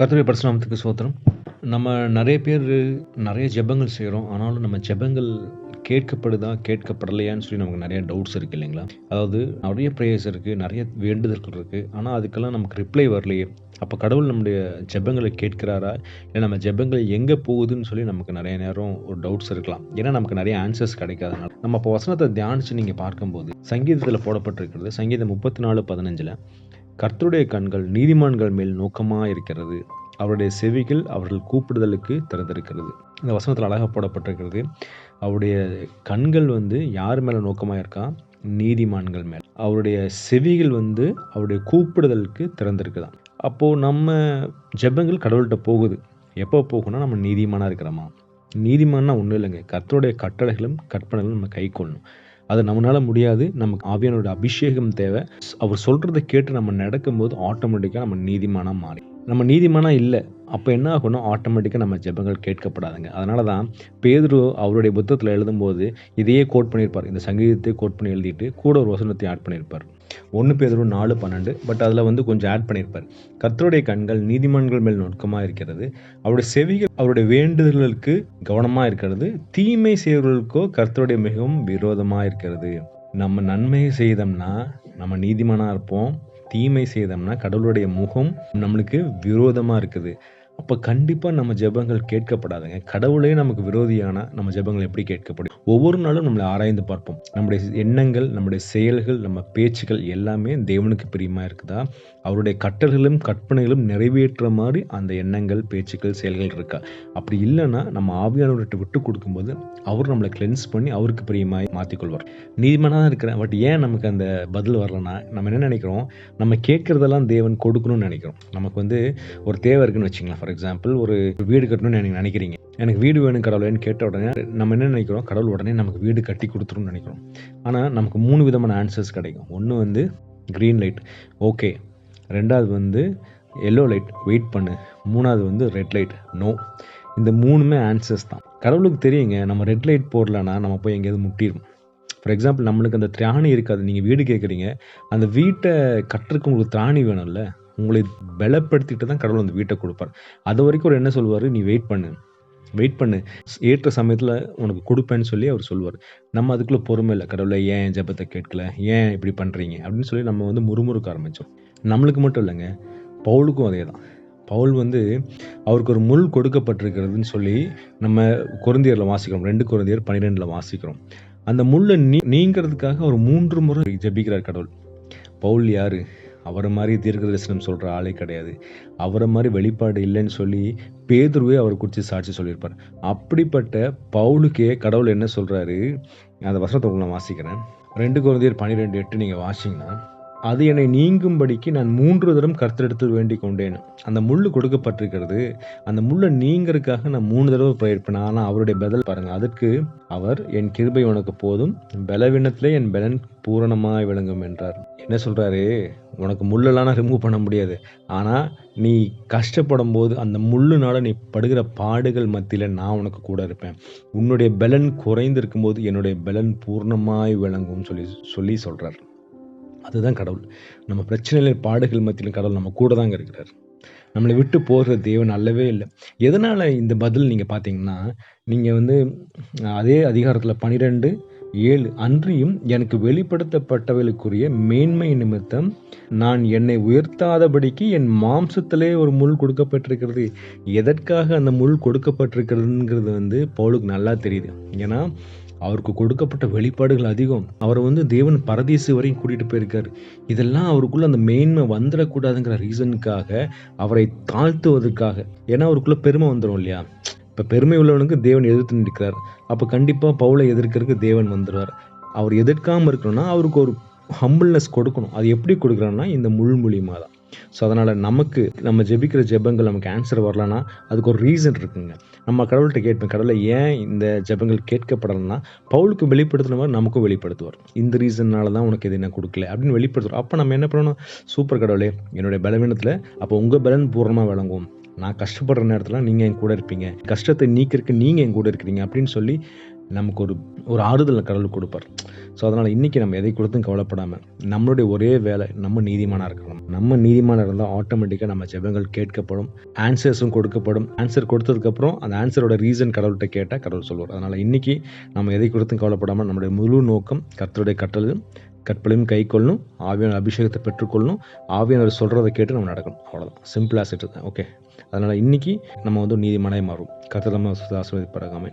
கர்த்தருடைய பரிசுநாமத்துக்கு சோத்திரம் நம்ம நிறைய பேர் நிறைய ஜெபங்கள் செய்கிறோம் ஆனாலும் நம்ம ஜெபங்கள் கேட்கப்படுதா? கேட்கப்படலையான்னு சொல்லி நமக்கு நிறைய டவுட்ஸ் இருக்குது இல்லைங்களா? அதாவது நிறைய ப்ரேயர்ஸ் இருக்குது நிறைய வேண்டுதல்கள் இருக்குது ஆனால் அதுக்கெல்லாம் நமக்கு ரிப்ளை வரலையே! அப்போ கடவுள் நம்முடைய ஜெபங்களை கேட்கிறாரா? இல்லை நம்ம ஜெபங்கள் எங்கே போகுதுன்னு சொல்லி நமக்கு நிறைய நேரம் ஒரு டவுட்ஸ் இருக்கலாம். ஏன்னா நமக்கு நிறைய ஆன்சர்ஸ் கிடைக்காதனால. நம்ம இப்போ வசனத்தை தியானிச்சு நீங்கள் பார்க்கும்போது, சங்கீதத்தில் போடப்பட்டிருக்கிறது. சங்கீதம் 34:15ல கர்த்தருடைய கண்கள் நீதிமான்கள் மேல் நோக்கமாக இருக்கிறது. அவருடைய செவிகள் அவர்கள் கூப்பிடுதலுக்கு திறந்திருக்கிறது. இந்த வசனத்தில் அழகாக போடப்பட்டிருக்கிறது. அவருடைய கண்கள் வந்து யார் மேலே நோக்கமாக இருக்கா நீதிமான்கள் மேல். அவருடைய செவிகள் வந்து அவருடைய கூப்பிடுதலுக்கு திறந்திருக்குதான் அப்போது நம்ம ஜெபங்கள் கடவுள்கிட்ட போகுது. எப்போ போகணும்னா நம்ம நீதிமானாக இருக்கிறோமா? நீதிமானா ஒன்றும் இல்லைங்க கர்த்தருடைய கட்டளைகளும், கற்பனைகளும் நம்ம கைக்கொள்ளணும். அது நம்மளால் முடியாது. நமக்கு ஆவியானோட அபிஷேகம் தேவை. அவர் சொல்கிறத கேட்டு நம்ம நடக்கும்போது ஆட்டோமேட்டிக்காக நம்ம நீதிமானா மாறி நம்ம நீதிமானா இல்லை அப்போ என்ன ஆகும்னா, ஆட்டோமேட்டிக்காக நம்ம ஜெபங்கள் கேட்கப்படாதுங்க. அதனால தான் பேதுரு அவருடைய புத்தகத்தில் எழுதும்போது, இதையே கோட் பண்ணியிருப்பார். இந்த சங்கீதத்தை கோட் பண்ணி எழுதிட்டு, கூட ஒரு வசனத்தையும் ஆட் பண்ணியிருப்பார். ஒன்று பேதரும் நாலு பன்னெண்டு பட் அதில் வந்து கொஞ்சம் ஆட் பண்ணியிருப்பார். கர்த்தருடைய கண்கள் நீதிமான்கள் மேல் நுட்கமாக இருக்கிறது. அவருடைய செவிகள் அவருடைய வேண்டுதல்களுக்கு கவனமாக இருக்கிறது. தீமை செய்வர்களுக்கோ கர்த்தருடைய மிகவும் விரோதமாக இருக்கிறது. நம்ம நன்மையை செய்தோம்னா, நம்ம நீதிமானாக இருப்போம். தீமை செய்தோம்னா, கடவுளுடைய முகம் நம்மளுக்கு விரோதமாக இருக்குது. அப்போ கண்டிப்பாக நம்ம ஜெபங்கள் கேட்கப்படாதுங்க. கடவுளே நமக்கு விரோதியான நம்ம ஜெபங்கள் எப்படி கேட்கப்படும்? ஒவ்வொரு நாளும் நம்மளை ஆராய்ந்து பார்ப்போம். நம்முடைய எண்ணங்கள், நம்முடைய செயல்கள், நம்ம பேச்சுகள் எல்லாமே தேவனுக்கு பிரியமாக இருக்குதா? அவருடைய கட்டல்களும் கற்பனைகளும் நிறைவேற்ற மாதிரி அந்த எண்ணங்கள், பேச்சுக்கள், செயல்கள் இருக்கா? அப்படி இல்லைன்னா நம்ம ஆவியானவர்கிட்ட விட்டு கொடுக்கும்போது அவர் நம்மளை கிளென்ஸ் பண்ணி அவருக்கு பிரியமாய் மாற்றிக்கொள்வார் நீதிமனாக தான் இருக்கிறேன். பட் ஏன் நமக்கு அந்த பதில் வரலன்னா, நம்ம என்ன நினைக்கிறோம் நம்ம கேட்குறதெல்லாம் தேவன் கொடுக்கணும்னு நினைக்கிறோம் நமக்கு வந்து ஒரு தேவை இருக்குன்னு வச்சுக்கலாம் ஃபார் எக்ஸாம்பிள் ஒரு வீடு கட்டணும்னு எனக்கு நினைக்கிறீங்க எனக்கு வீடு வேணும் கடவுளேன்னு கேட்ட உடனே, நம்ம என்ன நினைக்கிறோம் கடவுள் உடனே நமக்கு வீடு கட்டி கொடுத்துரும்னு நினைக்கிறோம் ஆனால் நமக்கு மூணு விதமான ஆன்சர்ஸ் கிடைக்கும். ஒன்று வந்து க்ரீன் லைட். ஓகே. ரெண்டாவது வந்து எல்லோ லைட். வெயிட் பண்ணு. மூணாவது வந்து ரெட் லைட். நோ. இந்த மூணுமே ஆன்சர்ஸ் தான். கடவுளுக்கு தெரியுங்க. நம்ம ரெட் லைட் போடலன்னா, நம்ம போய் எங்கேயாவது முட்டிடும் ஃபார் எக்ஸாம்பிள் நம்மளுக்கு அந்த திராணி இருக்காது. நீங்கள் வீடு கேட்குறீங்க அந்த வீட்டை கட்டுறதுக்கு உங்களுக்கு திராணி வேணும்ல. உங்களை பலப்படுத்திட்டு தான் கடவுள் அந்த கொடுப்பாரு அது வரைக்கும் அவர் என்ன சொல்வார் நீ வெயிட் பண்ணு. வெயிட் பண்ணு. ஏற்ற சமயத்தில் உனக்கு கொடுப்பேன்னு சொல்லி அவர் சொல்லுவார் நம்ம அதுக்குள்ளே பொறுமை இல்லை கடவுளை ஏன் ஜபத்தை கேட்கல? ஏன் இப்படி பண்ணுறீங்க அப்படின்னு சொல்லி நம்ம வந்து முறுமுறுக்க ஆரம்பித்தோம் நம்மளுக்கு மட்டும் இல்லைங்க பவுலுக்கும் அதே தான் பவுல் வந்து அவருக்கு ஒரு முள் கொடுக்கப்பட்டிருக்கிறதுன்னு சொல்லி நம்ம குழந்தையரில் வாசிக்கிறோம். ரெண்டு குழந்தையர் பன்னிரெண்டில் வாசிக்கிறோம். அந்த முள்ளை நீ நீங்கிறதுக்காக அவர் மூன்று முறை ஜெபிக்கிறார் கடவுள். பவுல் யார் அவரை மாதிரி தீர்க்க தரிசனம் சொல்ற ஆளே கிடையாது. அவரை மாதிரி வெளிப்பாடு இல்லைன்னு சொல்லி பேதுருவே அவர் குறித்து சாட்சி சொல்லியிருப்பார். அப்படிப்பட்ட பவுலுக்கே கடவுள் என்ன சொல்றாரு? அந்த வசனத்தை உங்களை நான் வாசிக்கிறேன். 2 கொரிந்தியர் 12:8 நீங்க வாசிங்கன்னா அது என்னை நீங்கும்படிக்கு நான் மூன்று தரம் கர்த்தெடுத்து வேண்டிக் கொண்டேன். அந்த முள்ளு கொடுக்கப்பட்டிருக்கிறது. அந்த முள்ளை நீங்கிறதுக்காக நான் 3 தடவ பிரேயர் பண்ணேன். அவருடைய பதில் பாருங்க. அதற்கு அவர் என் கிருபை உனக்கு போதும். பலவீனத்திலே என் பலன் பூரணமாய் விளங்கும் என்றார். என்ன சொல்றாரு? உனக்கு முள்ளெல்லாம் நான் ரிமூவ் பண்ண முடியாது. ஆனால் நீ கஷ்டப்படும் போது அந்த முள்ளுனால நீ படுகிற பாடுகள் மத்தியில் நான் உனக்கு கூட இருப்பேன். உன்னுடைய பலன் குறைந்திருக்கும்போது என்னுடைய பலன் பூரணமாய் விளங்கும்னு சொல்லி சொல்லி சொல்கிறார் அதுதான் கடவுள். நம்ம பிரச்சனையில் பாடுகள் மத்தியிலும் கடவுள் நம்ம கூட தாங்க இருக்கிறார். நம்மளை விட்டு போகிற தேவன் அல்லவே இல்லை எதனால் இந்த பதில் நீங்கள் பார்த்தீங்கன்னா, நீங்கள் வந்து அதே அதிகாரத்தில் பனிரெண்டு ஏழு அன்றியும் எனக்கு வெளிப்படுத்தப்பட்டவைகளுக்குரிய மேன்மை நிமித்தம் நான் என்னை உயர்த்தாதபடிக்கு என் மாம்சத்திலே ஒரு முள் கொடுக்கப்பட்டிருக்கிறது. எதற்காக அந்த முள் கொடுக்கப்பட்டிருக்கிறதுங்கிறது வந்து பவுலுக்கு நல்லா தெரியுது. ஏன்னா, அவருக்கு கொடுக்கப்பட்ட வெளிப்பாடுகள் அதிகம். அவரை வந்து தேவன் பரதேசி வரையும் கூட்டிட்டு போயிருக்காரு. இதெல்லாம் அவருக்குள்ள அந்த மேன்மை வந்துடக்கூடாதுங்கிற ரீசனுக்காக, அவரை தாழ்த்துவதற்காக. ஏன்னா அவருக்குள்ள பெருமை வந்துடும் இல்லையா? இப்ப பெருமை உள்ளவனுக்கு தேவன் எதிர்த்து நிற்கிறார். அப்ப கண்டிப்பா பவுல எதிர்க்கிறதுக்கு தேவன் வந்துடுவார் அவர் எதிர்க்காம இருக்கணும்னா, அவருக்கு ஒரு ஹம்பிள்னஸ் கொடுக்கணும். அது எப்படி கொடுக்குறாருன்னா இந்த முள் மூலியமா தான். ஸோ அதனால் நமக்கு நம்ம ஜெபிக்கிற ஜெபங்கள் நமக்கு ஆன்சர் வரலன்னா, அதுக்கு ஒரு ரீசன் இருக்குங்க. நம்ம கடவுள்கிட்ட கேட்பேன். கடவுளை ஏன் இந்த ஜெபங்கள் கேட்கப்படலைன்னா பவுலுக்கு வெளிப்படுத்தின மாதிரி நமக்கும் வெளிப்படுத்துவார். இந்த ரீசன்னால தான் உனக்கு இது நான் கொடுக்கல அப்படின்னு வெளிப்படுத்துவார். அப்போ நம்ம என்ன பண்ணணும்? சூப்பர் கடவுளே! என்னுடைய பலவீனத்தில் அப்போ உங்கள் பலன் பூர்ணமாக விளங்கும். நான் கஷ்டப்படுற நேரத்தில் நீங்கள் என் கூட இருப்பீங்க. கஷ்டத்தை நீக்கிறதுக்கு நீங்கள் என் கூட இருக்கிறீங்க அப்படின்னு சொல்லி நமக்கு ஒரு ஒரு ஆறுதல் கடவுள் கொடுப்பார். ஸோ அதனால் இன்றைக்கி நம்ம எதை கொடுத்தும் கவலைப்படாமல் நம்மளுடைய ஒரே வேலை நம்ம நீதிமானாக இருக்கணும். நம்ம நீதிமானாக இருந்தால் ஆட்டோமேட்டிக்காக நம்ம ஜெபங்கள் கேட்கப்படும் ஆன்சர்ஸும் கொடுக்கப்படும். ஆன்சர் கொடுத்ததுக்கப்புறம் அந்த ஆன்சரோட ரீசன் கடவுள்கிட்ட கேட்டால் கடவுள் சொல்லுவார் அதனால் இன்றைக்கி நம்ம எதை கொடுத்தும் கவலைப்படாமல் நம்மளுடைய முழு நோக்கம் கர்த்தருடைய கட்டளையும் கற்பலையும் கை கொள்ளணும் ஆவியான அபிஷேகத்தை பெற்றுக்கொள்ளணும் ஆவியானவர் சொல்கிறத கேட்டு நம்ம நடக்கணும். அவ்வளோதான் சிம்பிளாக செட்டு தான் ஓகே அதனால் இன்றைக்கி நம்ம வந்து நீதிமனையை மாறும் கர்த்தர் நம்ம ஆசிர்வதிப்பாராக.